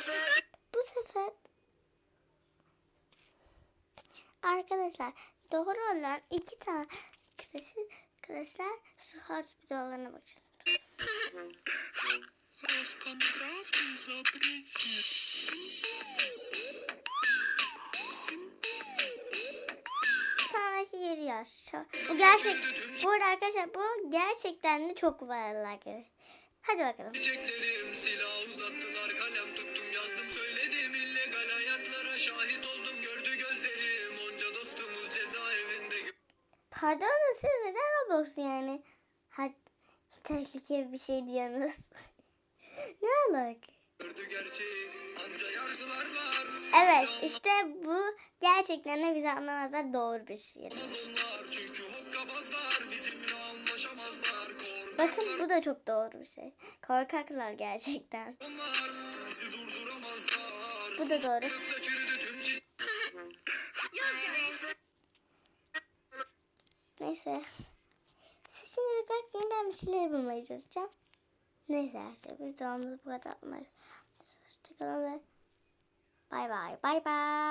Bu sefer arkadaşlar doğru olan iki tane arkadaşlar, arkadaşlar şu harç videolarına bakın. Sonraki geliyor. Bu gerçek. Bu arada arkadaşlar bu gerçekten de çok arkadaşlar. Hadi bakalım. Pardon da siz neden Roblox yani? Ha, tehlikeli bir şey diyorsunuz. ne var Evet işte bu gerçekten de bize anlamazlar doğru bir şey. Bakın bu da çok doğru bir şey. Korkaklar gerçekten. bizi Bu da doğru. Neyse. Siz şimdi bakmayın ben bir şeyler bulmaya çalışacağım. Neyse arkadaşlar biz de bu kadar. Hoşçakalın ve bay bay bay bay.